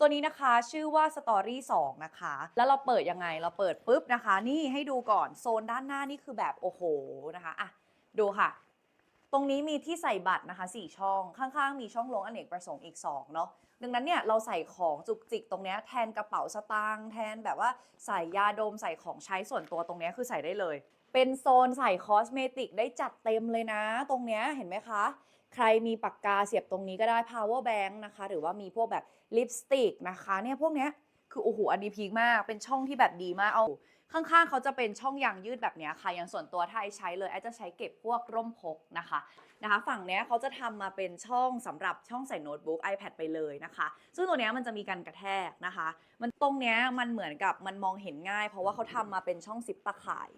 ตัวนี้นะคะชื่อว่า Story 2 นะคะ แล้วเราเปิดยังไงเราเปิดปุ๊บนะคะ นี่ให้ดูก่อนโซนด้านหน้านี่คือแบบโอ้โหนะคะอะดูค่ะ ตรงนี้มีที่ใส่บัตรนะคะ 4 ช่องข้างๆ มีช่องลงอเนกประสงค์อีก 2 เนาะดังนั้นเนี่ยเราใส่ของจุกจิกตรงเนี้ยแทนกระเป๋าสตางค์แทนแบบว่าใส่ยาดมใส่ของใช้ส่วนตัวตรงเนี้ยคือใส่ได้เลย เป็นโซนใส่คอสเมติกได้จัดเต็มเลยนะ ตรงเนี้ยเห็นไหมคะ ใครมีปากกาเสียบตรงนี้ก็ได้ power bank นะคะ หรือว่ามีพวกแบบลิปสติกนะคะเนี่ยพวกเนี้ยคือโอ้โหอันนี้พีคมาก เป็นช่องที่แบบดีมากเอา ข้างๆ เขาจะเป็นช่องยางยืดแบบเนี้ยค่ะอย่างส่วนตัวถ้าไอใช้เลยไอจะใช้เก็บพวกร่มพกนะคะนะคะ ฝั่งเนี้ยเขาจะทำมาเป็นช่องสำหรับช่องใส่โน้ตบุ๊ก iPad ไปเลยนะคะ ซึ่งตัวเนี้ยมันจะมีการกระแทกนะคะ มันตรงเนี้ยมันเหมือนกับมันมองเห็นง่าย เพราะว่าเขาทำมาเป็นช่องซิปตะข่าย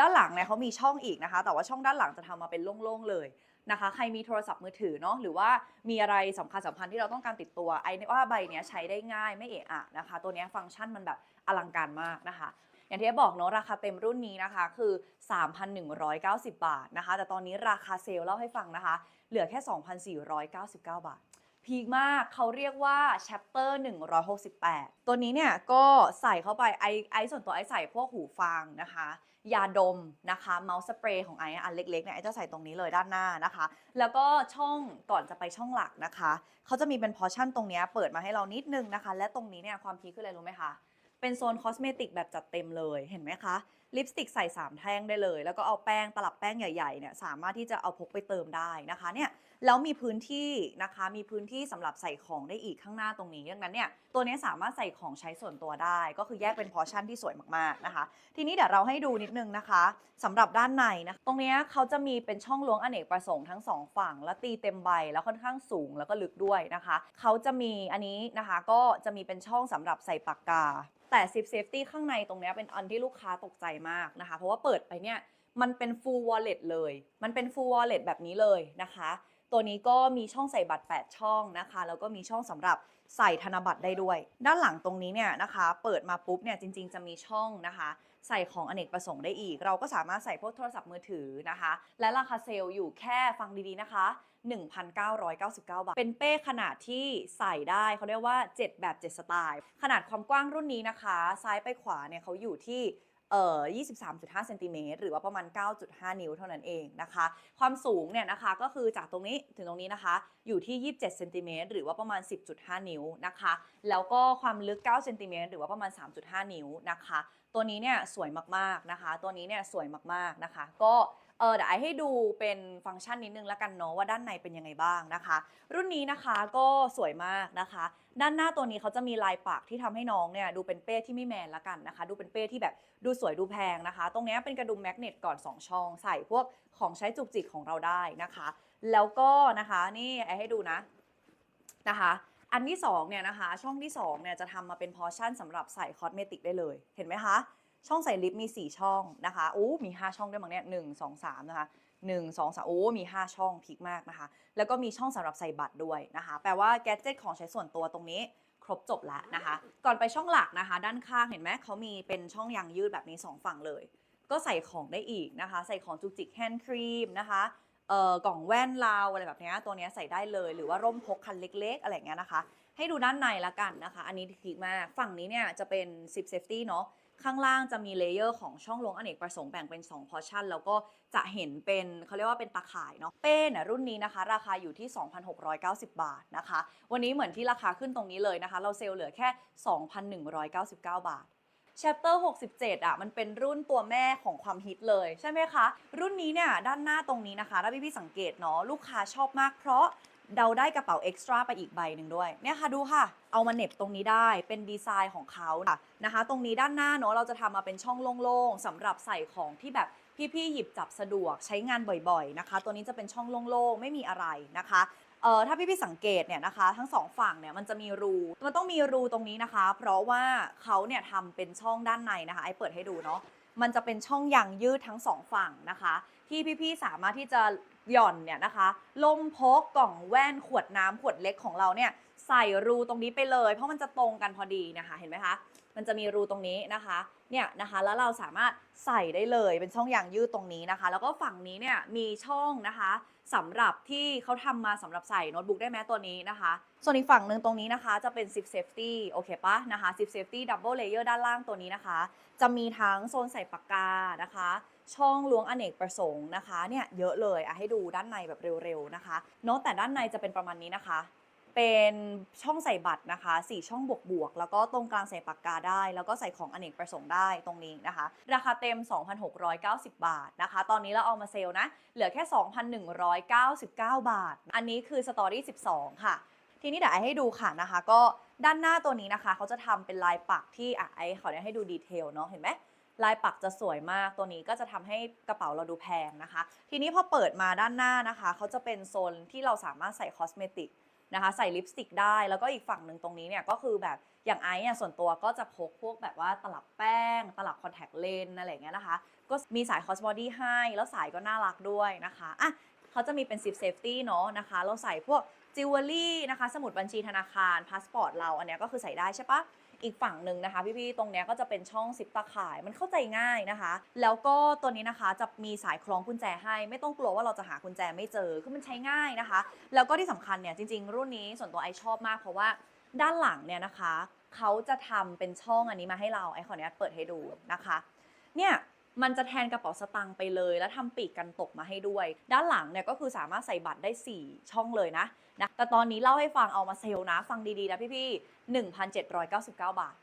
ด้านหลังเนี่ยเขามีช่องอีกนะคะ แต่ว่าช่องด้านหลังจะทำมาเป็นโล่งๆเลยนะคะ ใครมีโทรศัพท์มือถือเนาะหรือว่ามีอะไรสำคัญสำคัญที่เราต้องการติดตัวไอ้ว่าใบเนี้ยใช้ได้ง่ายไม่เอะอะนะคะ ตัวเนี้ยฟังก์ชันมันแบบอลังการมากนะคะอย่างที่บอกเนาะราคาเต็มรุ่นนี้นะคะคือ 3,190 บาทนะคะ แต่ตอนนี้ราคาเซลล์เล่าให้ฟังนะคะ เหลือแค่ 2,499 บาท พีคมากเขาเรียกว่า chapter 168 ตัวนี้เนี่ยก็ใส่เข้าไปไอไอส่วนตัวไอใส่พวกหูฟังนะคะ ยาดมนะคะเมาส์สเปรย์ของไออันเล็กๆเนี่ยไอจะใส่ตรงนี้เลยด้านหน้านะคะ แล้วก็ช่องก่อนจะไปช่องหลักนะคะเขาจะมีเป็นพอชั่นตรงนี้เปิดมาให้เรานิดนึงนะคะ และตรงนี้เนี่ยความพีคคืออะไรรู้ไหมคะเป็นโซนคอสเมติกแบบจัดเต็มเลยเห็นไหมคะลิปสติกใส่ 3 แท่งได้เลย แล้วก็เอาแป้งตลับแป้งใหญ่ๆเนี่ยสามารถที่จะเอาพกไปเติมได้นะคะเนี่ยแล้วมีพื้นที่นะคะมีพื้นที่สำหรับใส่ของได้อีกข้างหน้าตรงนี้ดังนั้นเนี่ยตัวนี้สามารถใส่ของใช้ส่วนตัวได้ ก็คือแยกเป็นพอชั่นที่สวยมากๆนะคะ ทีนี้เดี๋ยวเราให้ดูนิดนึงนะคะสำหรับด้านในนะตรงเนี้ยเขาจะมีเป็นช่องล้วงอเนกประสงค์ทั้งสองฝั่ง และตีเต็มใบแล้วค่อนข้างสูงแล้วก็ลึกด้วยนะคะเขาจะมีอันนี้นะคะก็จะมีเป็นช่องสำหรับใส่ปากกา แต่ซิปเซฟตี้ข้างในตรงเนี้ยเป็นอันที่ลูกค้าตกใจมากนะคะ เพราะว่าเปิดไปเนี่ยมันเป็น full wallet เลย มันเป็น full wallet แบบนี้เลยนะคะ ตัวนี้ก็มีช่องใส่บัตร 8 ช่องนะคะ แล้วก็มีช่องสำหรับใส่ธนบัตรได้ด้วย ด้านหลังตรงนี้เนี่ยนะคะ เปิดมาปุ๊บเนี่ยจริง ๆ จะมีช่องนะคะ ใส่ของอเนกประสงค์ได้อีก เราก็สามารถใส่พวกโทรศัพท์มือถือนะคะ และราคาเซลล์อยู่แค่ฟังดีๆนะคะ 1,999 บาท เป็นเป้ขนาดที่ใส่ได้เขาเรียกว่า 7 แบบ 7 สไตล์ ขนาดความกว้างรุ่นนี้นะคะ ซ้ายไปขวาเนี่ยเขาอยู่ที่ เอ่อ23.5เซนติเมตรหรือว่าประมาณ 9.5 นิ้วเท่านั้นเองนะคะ ความสูงเนี่ยนะคะก็คือจากตรงนี้ถึงตรงนี้นะคะ อยู่ที่ 27เซนติเมตรหรือว่าประมาณ 10.5 นิ้วนะคะ แล้วก็ความลึก9เซนติเมตรหรือว่าประมาณ 3.5 นิ้วนะคะ ตัวนี้เนี่ยสวยมากๆนะคะ ตัวนี้เนี่ยสวยมากๆนะคะ ก็เออเดี๋ยวไอให้ดูเป็นฟังก์ชันนิดนึงแล้วกันเนาะว่าด้านในเป็นยังไงบ้างนะคะ รุ่นนี้นะคะก็สวยมากนะคะ ด้านหน้าตัวนี้เขาจะมีลายปักที่ทำให้น้องเนี่ยดูเป็นเป้ที่ไม่แมนละกันนะคะ ดูเป็นเป้ที่แบบดูสวยดูแพงนะคะ ตรงนี้เป็นกระดุมแมกเนตก่อน 2 ช่อง ใส่พวกของใช้จุกจิกของเราได้นะคะ แล้วก็นะคะนี่ไอให้ดูนะนะคะ อันที่2เนี่ยนะคะ ช่องที่2เนี่ยจะทำมาเป็นพอชั่นสำหรับใส่คอสเมติกได้เลย เห็นไหมคะ ช่องใส่ลิปมี 4 ช่องนะคะโอ้มี 5 ช่องด้วยมั้งเนี่ยหนึ่งสองสามนะคะหนึ่งสองสามโอ้มี 5 ช่องพีคมากนะคะ แล้วก็มีช่องสำหรับใส่บัตรด้วยนะคะ แปลว่าแกจิตของใช้ส่วนตัวตรงนี้ครบจบแล้วนะคะ ก่อนไปช่องหลักนะคะ ด้านข้างเห็นไหมเขามีเป็นช่องยางยืดแบบนี้ 2 ฝั่งเลย ก็ใส่ของได้อีกนะคะ ใส่ของจุกจิกแฮนด์ครีมนะคะ เอ่อกล่องแว่นลาวอะไรแบบเนี้ยตัวเนี้ยใส่ได้เลย หรือว่าร่มพกคันเล็ก ๆ อะไรอย่างเงี้ยนะคะ ให้ดูด้านในละกันนะคะ อันนี้พีคมากฝั่งนี้เนี่ยจะเป็น zip safety เนาะข้างล่างจะมีเลเยอร์ของช่องลงอเนกประสงค์แบ่งเป็น 2 พอร์ชั่น แล้วก็จะเห็นเป็นเขาเรียกว่าเป็นตาข่ายเนาะเป้เนี่ยรุ่นนี้นะคะ ราคาอยู่ที่ 2,690 บาทนะคะ วันนี้เหมือนที่ราคาขึ้นตรงนี้เลยนะคะ เราเซลล์เหลือแค่ 2,199 บาท Chapter 67อะมันเป็นรุ่นตัวแม่ของความฮิตเลยใช่ไหมคะ รุ่นนี้เนี่ยด้านหน้าตรงนี้นะคะถ้าพี่ๆสังเกตเนาะลูกค้าชอบมากเพราะเราได้กระเป๋าเอ็กซ์ตร้าไปอีกใบหนึ่งด้วยเนี่ยค่ะดูค่ะ เอามาเน็บตรงนี้ได้เป็นดีไซน์ของเขาค่ะนะคะ ตรงนี้ด้านหน้าเนาะเราจะทำมาเป็นช่องโล่งๆสำหรับใส่ของที่แบบพี่ๆหยิบจับสะดวกใช้งานบ่อยๆนะคะ ตัวนี้จะเป็นช่องโล่งๆไม่มีอะไรนะคะ เอ่อถ้าพี่ๆสังเกตเนี่ยนะคะ ทั้งสองฝั่งเนี่ยมันจะมีรูมันต้องมีรูตรงนี้นะคะ เพราะว่าเขาเนี่ยทำเป็นช่องด้านในนะคะไอเปิดให้ดูเนาะมันจะเป็นช่องยางยืดทั้งสองฝั่งนะคะ ที่พี่ๆสามารถที่จะหย่อนเนี่ยนะคะลมพกกล่องแว่นขวดน้ำขวดเล็กของเราเนี่ย ใส่รูตรงนี้ไปเลย เพราะมันจะตรงกันพอดีนะคะ เห็นไหมคะ มันจะมีรูตรงนี้นะคะ เนี่ยนะคะ แล้วเราสามารถใส่ได้เลย เป็นช่องยางยืดตรงนี้นะคะ แล้วก็ฝั่งนี้เนี่ยมีช่องนะคะสำหรับที่เขาทำมาสำหรับใส่โน้ตบุ๊กได้ไหมตัวนี้นะคะ ส่วนอีกฝั่งหนึ่งตรงนี้นะคะ จะเป็น zip safety โอเคปะนะคะ zip safety double layer ด้านล่างตัวนี้นะคะ จะมีทั้งโซนใส่ปากกานะคะ ช่องล้วงอเนกประสงค์นะคะ เนี่ยเยอะเลยอะให้ดูด้านในแบบเร็วๆนะคะ โน้ตแต่ด้านในจะเป็นประมาณนี้นะคะ เป็นช่องใส่บัตรนะคะ 4 ช่องบวกบวกๆแล้วก็ตรงกลางใส่ปากกาได้ แล้วก็ใส่ของอเนกประสงค์ได้ตรงนี้นะคะ ราคาเต็ม 2,690 บาทนะคะ ตอนนี้เราเอามาเซลล์นะ เหลือแค่ 2,199 บาท อันนี้คือสตอรี่ 12 ค่ะ ทีนี้เดี๋ยวไอให้ดูค่ะนะคะ ก็ด้านหน้าตัวนี้นะคะ เขาจะทำเป็นลายปักที่อะไอขอเนี่ยให้ดูดีเทลเนาะเห็นไหมลายปักจะสวยมากตัวนี้ก็จะทำให้กระเป๋าเราดูแพงนะคะ ทีนี้พอเปิดมาด้านหน้านะคะ เขาจะเป็นโซนที่เราสามารถใส่คอสเมติก นะคะใส่ลิปสติกได้ แล้วก็อีกฝั่งหนึ่งตรงนี้เนี่ยก็คือแบบอย่างไอซ์เนี่ยส่วนตัวก็จะพกพวกแบบว่าตลับแป้ง ตลับคอนแทคเลนส์อะไรเงี้ยนะคะ ก็มีสายคอสบอดี้ให้ แล้วสายก็น่ารักด้วยนะคะอะเขาจะมีเป็นซิปเซฟตี้เนาะนะคะ เราใส่พวกจิวเวลรี่นะคะ สมุดบัญชีธนาคารพาสปอร์ตเราอันเนี้ยก็คือใส่ได้ใช่ปะ อีกฝั่งหนึ่งนะคะพี่ๆตรงเนี้ยก็จะเป็นช่องซิปตาข่ายมันเข้าใจง่ายนะคะ แล้วก็ตัวนี้นะคะจะมีสายคล้องกุญแจให้ ไม่ต้องกลัวว่าเราจะหากุญแจไม่เจอคือมันใช้ง่ายนะคะ แล้วก็ที่สำคัญเนี่ยจริงๆ รุ่นนี้ส่วนตัวไอชอบมากเพราะว่าด้านหลังเนี่ยนะคะเขาจะทำเป็นช่องอันนี้มาให้เราไอขออนุญาตเปิดให้ดูนะคะ เนี่ย มันจะแทนกระเป๋าสตางค์ไปเลย แล้วทำปีกกันตกมาให้ด้วย ด้านหลังเนี่ยก็คือสามารถใส่บัตรได้ 4 ช่องเลยนะนะแต่ตอนนี้เล่าให้ฟังเอามาเซลล์นะ ฟังดีๆนะพี่ๆ1,799 บาท